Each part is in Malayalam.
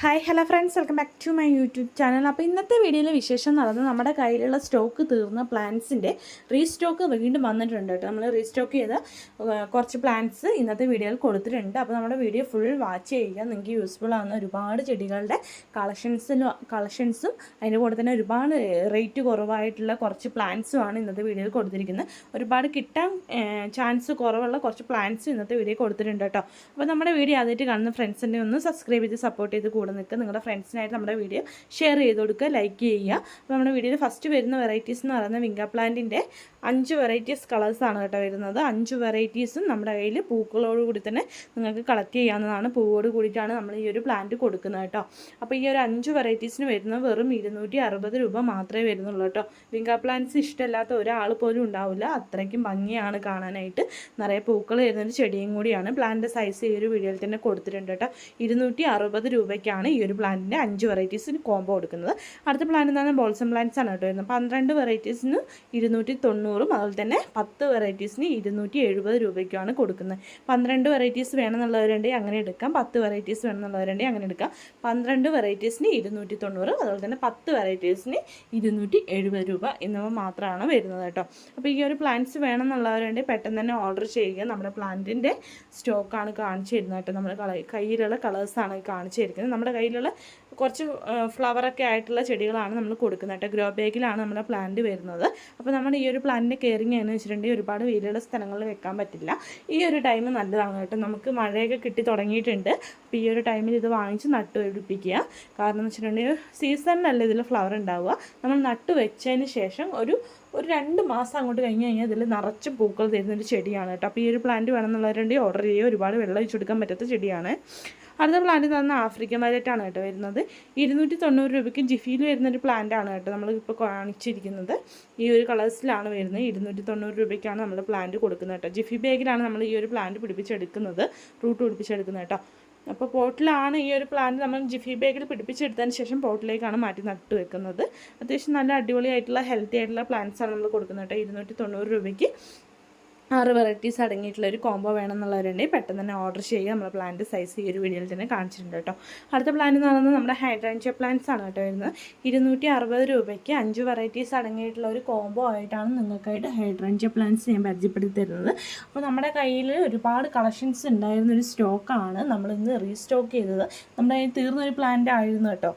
Hi hello friends welcome back to my YouTube channel അപ്പോൾ ഇന്നത്തെ വീഡിയോയിലെ വിശേഷം നടന്ന് നമ്മുടെ കയ്യിലുള്ള സ്റ്റോക്ക് തീർന്ന പ്ലാന്റ്സിന്റെ റീസ്റ്റോക്ക് വീണ്ടും വന്നിട്ടുണ്ട് കേട്ടോ. നമ്മൾ റീസ്റ്റോക്ക് ചെയ്ത കുറച്ച് പ്ലാന്റ്സ് ഇന്നത്തെ വീഡിയോയിൽ കൊടുത്തിട്ടുണ്ട്. അപ്പോൾ നമ്മുടെ വീഡിയോ ഫുൾ വാച്ച് ചെയ്യുക. നിങ്ങൾക്ക് യൂസ്ഫുൾ ആവുന്ന ഒരുപാട് ചെടികളുടെ കളക്ഷൻസിലും കളക്ഷൻസും അതിന്റെ കൂടെ തന്നെ ഒരുപാട് റേറ്റ് കുറവായിട്ടുള്ള കുറച്ച് പ്ലാന്റ്സും ആണ് ഇന്നത്തെ വീഡിയോയിൽ കൊടുത്തിരിക്കുന്നത്. ഒരുപാട് കിട്ടാൻ ചാൻസ് കുറവുള്ള കുറച്ച് പ്ലാന്റ്സും ഇന്നത്തെ വീഡിയോ കൊടുത്തിട്ടുണ്ട് കേട്ടോ. അപ്പോൾ നമ്മുടെ വീഡിയോ ആദ്യമായിട്ട് കാണുന്ന ഫ്രണ്ട്സിനെ ഒന്ന് സബ്സ്ക്രൈബ് ചെയ്ത് സപ്പോർട്ട് ചെയ്ത് കൂടെ നിൽക്കുക. നിങ്ങളുടെ ഫ്രണ്ട്സിനായിട്ട് നമ്മുടെ വീഡിയോ ഷെയർ ചെയ്ത് കൊടുക്കുക ലൈക്ക് ചെയ്യുക. അപ്പോൾ നമ്മുടെ വീഡിയോയിൽ ഫസ്റ്റ് വരുന്ന വെറൈറ്റീസ് എന്ന് പറയുന്നത് വിങ്ക പ്ലാന്റിന്റെ അഞ്ച് വെറൈറ്റീസ് കളേഴ്സാണ് കേട്ടോ വരുന്നത്. അഞ്ച് വെറൈറ്റീസും നമ്മുടെ കയ്യിൽ പൂക്കളോട് കൂടി തന്നെ നിങ്ങൾക്ക് കളക്ട് ചെയ്യാവുന്നതാണ്. പൂവോട് കൂടിയിട്ടാണ് നമ്മൾ ഈ ഒരു പ്ലാന്റ് കൊടുക്കുന്നത് കേട്ടോ. അപ്പോൾ ഈ ഒരു അഞ്ച് വെറൈറ്റീസിന് വരുന്നത് വെറും ഇരുന്നൂറ്റി അറുപത് രൂപ മാത്രമേ വരുന്നുള്ളൂ കേട്ടോ. വിങ്ക പ്ലാന്റ്സ് ഇഷ്ടമല്ലാത്ത ഒരാൾ പോലും ഉണ്ടാവില്ല. അത്രയ്ക്കും ഭംഗിയാണ് കാണാനായിട്ട്. നിറയെ പൂക്കൾ വരുന്നൊരു ചെടിയും കൂടിയാണ്. പ്ലാന്റ് സൈസ് ഈ ഒരു വീഡിയോയിൽ തന്നെ കൊടുത്തിട്ടുണ്ട് കേട്ടോ. ഇരുന്നൂറ്റി അറുപത് രൂപയ്ക്കാണ് ഈ ഒരു പ്ലാന്റിന്റെ അഞ്ച് വെറൈറ്റീസിന് കോംബോ കൊടുക്കുന്നത്. അടുത്ത പ്ലാൻ എന്ന് പറഞ്ഞാൽ ബോൾസം പ്ലാന്റ്സ് ആണ് കേട്ടോ വരുന്നത്. പന്ത്രണ്ട് വെറൈറ്റീസിന് ഇരുന്നൂറ്റി തൊണ്ണൂറും അതുപോലെ തന്നെ പത്ത് വെറൈറ്റീസിന് ഇരുന്നൂറ്റി എഴുപത് രൂപയ്ക്കുമാണ് കൊടുക്കുന്നത്. പന്ത്രണ്ട് വെറൈറ്റീസ് വേണമെന്നുള്ളവരുണ്ടെങ്കിൽ അങ്ങനെ എടുക്കാം. പത്ത് വെറൈറ്റീസ് വേണമെന്നുള്ളവരുണ്ടെങ്കിൽ അങ്ങനെ എടുക്കാം. പന്ത്രണ്ട് വെറൈറ്റീസിന് ഇരുന്നൂറ്റി തൊണ്ണൂറ് അതുപോലെ തന്നെ പത്ത് വെറൈറ്റീസിന് ഇരുന്നൂറ്റി എഴുപത് രൂപ എന്നിവ മാത്രമാണ് വരുന്നത് കേട്ടോ. അപ്പോൾ ഈ ഒരു പ്ലാന്റ്സ് വേണമെന്നുള്ളവരുണ്ടെങ്കിൽ പെട്ടെന്ന് തന്നെ ഓർഡർ ചെയ്യുക. നമ്മുടെ പ്ലാന്റിന്റെ സ്റ്റോക്കാണ് കാണിച്ചു തരുന്നത് കേട്ടോ. നമ്മുടെ കള കയ്യിലുള്ള കളേഴ്സാണ് കാണിച്ചു തരുന്നത്. നമ്മുടെ കയ്യിലുള്ള കുറച്ച് ഫ്ലവറൊക്കെ ആയിട്ടുള്ള ചെടികളാണ് നമ്മൾ കൊടുക്കുന്നത് കേട്ടോ. ഗ്രോ ബാഗിലാണ് നമ്മുടെ പ്ലാന്റ് വരുന്നത്. അപ്പോൾ നമ്മുടെ ഈ ഒരു പ്ലാന്റിന്റെ കെയറിങ് എന്ന് വെച്ചിട്ടുണ്ടെങ്കിൽ ഒരുപാട് വെയിലുള്ള സ്ഥലങ്ങളിൽ വെക്കാൻ പറ്റില്ല. ഈ ഒരു ടൈം നല്ലതാണ് കേട്ടോ. നമുക്ക് മഴയൊക്കെ കിട്ടി തുടങ്ങിയിട്ടുണ്ട്. അപ്പോൾ ഈ ഒരു ടൈമിൽ ഇത് വാങ്ങിച്ച് നട്ടു പിടിപ്പിക്കുക. കാരണം എന്ന് വെച്ചിട്ടുണ്ടെങ്കിൽ സീസണിലല്ല ഇതിൽ ഫ്ലവർ ഉണ്ടാവുക. നമ്മൾ നട്ട് വെച്ചതിന് ശേഷം ഒരു ഒരു രണ്ട് മാസം അങ്ങോട്ട് കഴിഞ്ഞ് കഴിഞ്ഞാൽ ഇതിൽ നിറച്ച് പൂക്കൾ തരുന്നൊരു ചെടിയാണ് കേട്ടോ. അപ്പോൾ ഈ ഒരു പ്ലാന്റ് വേണമെന്നുള്ളവരുണ്ടെങ്കിൽ ഓർഡർ ചെയ്യുക. ഒരുപാട് വെള്ളം ഒഴിച്ചു കൊടുക്കാൻ പറ്റാത്ത ചെടിയാണ്. അടുത്ത പ്ലാന്റ് തന്ന ആഫ്രിക്കൻ വയലറ്റാണ് കേട്ടോ വരുന്നത്. ഇരുന്നൂറ്റി തൊണ്ണൂറ് രൂപയ്ക്ക് ജിഫിയിൽ വരുന്നൊരു പ്ലാന്റ് ആണ് കേട്ടോ നമ്മൾ ഇപ്പോൾ കാണിച്ചിരിക്കുന്നത്. ഈ ഒരു കളേഴ്സിലാണ് വരുന്നത്. ഇരുന്നൂറ്റി തൊണ്ണൂറ് രൂപയ്ക്കാണ് നമ്മൾ പ്ലാന്റ് കൊടുക്കുന്നത് കേട്ടോ. ജിഫി ബാഗിലാണ് നമ്മൾ ഈ ഒരു പ്ലാന്റ് പിടിപ്പിച്ചെടുക്കുന്നത്. റൂട്ട് പിടിപ്പിച്ചെടുക്കുന്നത് കേട്ടോ. അപ്പോൾ പോട്ടിലാണ് ഈ ഒരു പ്ലാന്റ് നമ്മൾ ജിഫി ബാഗിൽ പിടിപ്പിച്ചെടുത്തതിന് ശേഷം പോട്ടിലേക്കാണ് മാറ്റി നട്ടു വെക്കുന്നത്. അത്യാവശ്യം നല്ല അടിപൊളിയായിട്ടുള്ള ഹെൽത്തി ആയിട്ടുള്ള പ്ലാന്റ്സാണ് നമ്മൾ കൊടുക്കുന്നത് കേട്ടോ. ഇരുന്നൂറ്റി തൊണ്ണൂറ് രൂപയ്ക്ക്. ആറ് വെറൈറ്റീസ് അടങ്ങിയിട്ടുള്ള ഒരു കോംബോ വേണം എന്നുള്ളവരുണ്ടെങ്കിൽ പെട്ടെന്ന് തന്നെ ഓർഡർ ചെയ്യുക. നമ്മുടെ പ്ലാന്റ് സൈസ് ഈ ഒരു വീഡിയോയിൽ തന്നെ കാണിച്ചിട്ടുണ്ട് കേട്ടോ. അടുത്ത പ്ലാന്റ് എന്ന് പറയുന്നത് നമ്മുടെ ഹൈഡ്രാൻഷ്യ പ്ലാന്റ്സ് ആണ് കേട്ടോ വരുന്നത്. ഇരുന്നൂറ്റി അറുപത് രൂപയ്ക്ക് അഞ്ച് വെറൈറ്റീസ് അടങ്ങിയിട്ടുള്ള ഒരു കോംബോ ആയിട്ടാണ് നിങ്ങൾക്കായിട്ട് ഹൈഡ്രാൻഷ്യ പ്ലാന്റ്സ് ഞാൻ പരിചയപ്പെടുത്തി തരുന്നത്. അപ്പോൾ നമ്മുടെ കയ്യിൽ ഒരുപാട് കളക്ഷൻസ് ഉണ്ടായിരുന്ന ഒരു സ്റ്റോക്കാണ് നമ്മളിന്ന് റീസ്റ്റോക്ക് ചെയ്തത്. നമ്മുടെ കയ്യിൽ തീർന്ന ഒരു പ്ലാന്റ് ആയിരുന്നു കേട്ടോ.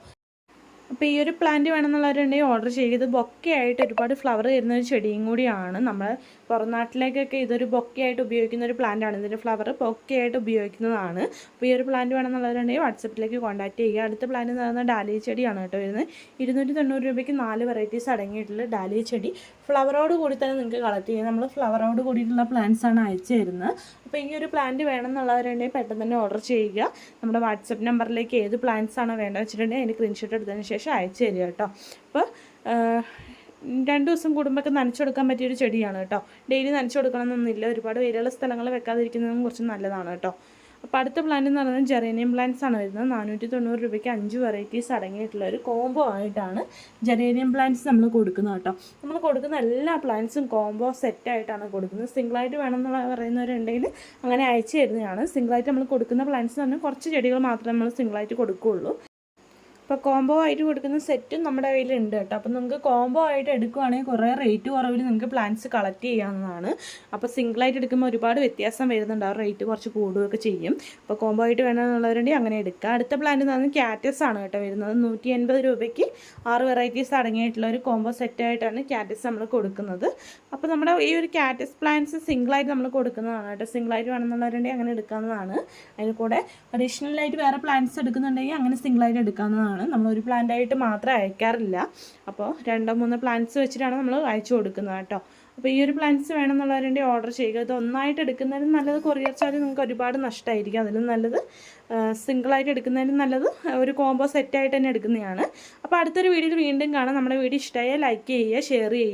അപ്പോൾ ഈ ഒരു പ്ലാന്റ് വേണമെന്നുള്ളവരുണ്ടെങ്കിൽ ഓർഡർ ചെയ്യുക. ഇത് ബൊക്കെ ആയിട്ട് ഒരുപാട് ഫ്ലവർ തരുന്ന ഒരു ചെടിയും കൂടിയാണ്. നമ്മൾ പുറം നാട്ടിലേക്കൊക്കെ ഇതൊരു ബൊക്കെ ആയിട്ട് ഉപയോഗിക്കുന്ന ഒരു പ്ലാന്റാണ് ഇതിന്റെ ഫ്ലവർ ബൊക്കെ ആയിട്ട് ഉപയോഗിക്കുന്നതാണ്. അപ്പോൾ ഈ ഒരു പ്ലാന്റ് വേണമെന്നുള്ളവരുണ്ടെങ്കിൽ വാട്സപ്പിലേക്ക് കോൺടാക്റ്റ് ചെയ്യുക. അടുത്ത പ്ലാന്റ് എന്ന് പറയുന്നത് ഡാലിയ ചെടിയാണ് കേട്ടോ വരുന്നത്. ഇരുന്നൂറ്റി തൊണ്ണൂറ് രൂപയ്ക്ക് നാല് വെറൈറ്റീസ് അടങ്ങിയിട്ടുള്ള ഡാലിയ ചെടി. ഫ്ലവറോട് കൂടി തന്നെ നിങ്ങൾക്ക് കളക്ട് ചെയ്യാം. നമ്മൾ ഫ്ലവറോട് കൂടിയിട്ടുള്ള പ്ലാന്റ്സ് ആണ് അയച്ചു തരുന്നത്. അപ്പോൾ ഈ ഒരു പ്ലാന്റ് വേണം വേണമെന്നുള്ളവരുണ്ടെങ്കിൽ പെട്ടെന്ന് തന്നെ ഓർഡർ ചെയ്യുക. നമ്മുടെ വാട്സപ്പ് നമ്പറിലേക്ക് ഏത് പ്ലാന്റ്സ് ആണോ വേണ്ടത് വെച്ചിട്ടുണ്ടെങ്കിൽ അതിന് സ്ക്രീൻഷോട്ട് എടുത്തതിന് ശേഷം അയച്ചു തരിക കേട്ടോ. അപ്പോൾ രണ്ട് ദിവസം കുടുംബമൊക്കെ നനച്ചു കൊടുക്കാൻ പറ്റിയൊരു ചെടിയാണ് കേട്ടോ. ഡെയിലി നനച്ചു കൊടുക്കണമെന്നൊന്നുമില്ല. ഒരുപാട് വെയിലുള്ള സ്ഥലങ്ങൾ വെക്കാതിരിക്കുന്നതും കുറച്ച് നല്ലതാണ് കേട്ടോ. അപ്പോൾ അടുത്ത പ്ലാന്റ് എന്ന് പറയുന്നത് ജെറേനിയം പ്ലാന്റ്സ് ആണ് വരുന്നത്. നാനൂറ്റി തൊണ്ണൂറ് രൂപയ്ക്ക് അഞ്ച് വെറൈറ്റീസ് അടങ്ങിയിട്ടുള്ള ഒരു കോംബോ ആയിട്ടാണ് ജെറേനിയം പ്ലാന്റ്സ് നമ്മൾ കൊടുക്കുന്നത് കേട്ടോ. നമ്മൾ കൊടുക്കുന്ന എല്ലാ പ്ലാന്റ്സും കോംബോ സെറ്റായിട്ടാണ് കൊടുക്കുന്നത്. സിംഗിളായിട്ട് വേണമെന്നുള്ള പറയുന്നവരുണ്ടെങ്കിൽ അങ്ങനെ അയച്ചു തരുന്നതാണ്. സിംഗിളായിട്ട് നമ്മൾ കൊടുക്കുന്ന പ്ലാന്റ്സ് എന്ന് പറഞ്ഞാൽ കുറച്ച് ചെടികൾ മാത്രമേ നമ്മൾ സിംഗിളായിട്ട് കൊടുക്കുകയുള്ളൂ. ഇപ്പോൾ കോംബോ ആയിട്ട് കൊടുക്കുന്ന സെറ്റും നമ്മുടെ കയ്യിലുണ്ട് കേട്ടോ. അപ്പം നിങ്ങൾക്ക് കോംബോ ആയിട്ട് എടുക്കുവാണെങ്കിൽ കുറേ റേറ്റ് കുറവിൽ നിങ്ങൾക്ക് പ്ലാന്റ്സ് കളക്ട് ചെയ്യാവുന്നതാണ്. അപ്പോൾ സിംഗിളായിട്ട് എടുക്കുമ്പോൾ ഒരുപാട് വ്യത്യാസം വരുന്നുണ്ട്. ആ റേറ്റ് കുറച്ച് കൂടുകയൊക്കെ ചെയ്യും. അപ്പോൾ കോംബോ ആയിട്ട് വേണമെന്നുള്ളവരുണ്ടെങ്കിൽ അങ്ങനെ എടുക്കുക അടുത്ത പ്ലാന്റ് എന്ന് ക്യാറ്റസ് ആണ് കേട്ടോ വരുന്നത്. നൂറ്റി എൺപത് രൂപയ്ക്ക് ആറ് വെറൈറ്റീസ് അടങ്ങിയിട്ടുള്ള ഒരു കോംബോ സെറ്റായിട്ടാണ് ക്യാറ്റസ് നമ്മൾ കൊടുക്കുന്നത്. അപ്പോൾ നമ്മുടെ ഈ ഒരു ക്യാറ്റസ് പ്ലാന്റ്സ് സിംഗിളായിട്ട് നമ്മൾ കൊടുക്കുന്നതാണ് കേട്ടോ. സിംഗിളായിട്ട് വേണമെന്നുള്ളവരുണ്ടെങ്കിൽ അങ്ങനെ എടുക്കാവുന്നതാണ്. അതിൽ കൂടെ അഡീഷണലായിട്ട് വേറെ പ്ലാന്റ്സ് എടുക്കുന്നുണ്ടെങ്കിൽ അങ്ങനെ സിംഗിളായിട്ട് എടുക്കാവുന്നതാണ്. നമ്മൾ ഒരു പ്ലാന്റായിട്ട് മാത്രം അയക്കാറില്ല. അപ്പോൾ രണ്ടോ മൂന്നോ പ്ലാന്റ്സ് വെച്ചിട്ടാണ് നമ്മൾ അയച്ചു കൊടുക്കുന്നത് കേട്ടോ. അപ്പോൾ ഈ ഒരു പ്ലാന്റ്സ് വേണമെന്നുള്ളവരുടെ ഓർഡർ ചെയ്യുക. ഇത് ഒന്നായിട്ട് എടുക്കുന്നതിനും നല്ലത് കൊറിയർ ചാർജ് നിങ്ങൾക്ക് ഒരുപാട് നഷ്ടമായിരിക്കും അതിലും നല്ലത് സിംഗിളായിട്ട് എടുക്കുന്നതിനും നല്ലത് ഒരു കോംബോ സെറ്റായിട്ട് തന്നെ എടുക്കുന്നതാണ്. അപ്പോൾ അടുത്തൊരു വീഡിയോയിൽ വീണ്ടും കാണാം. നമ്മുടെ വീഡിയോ ഇഷ്ടമായാൽ ലൈക്ക് ചെയ്യുക ഷെയർ ചെയ്യുക.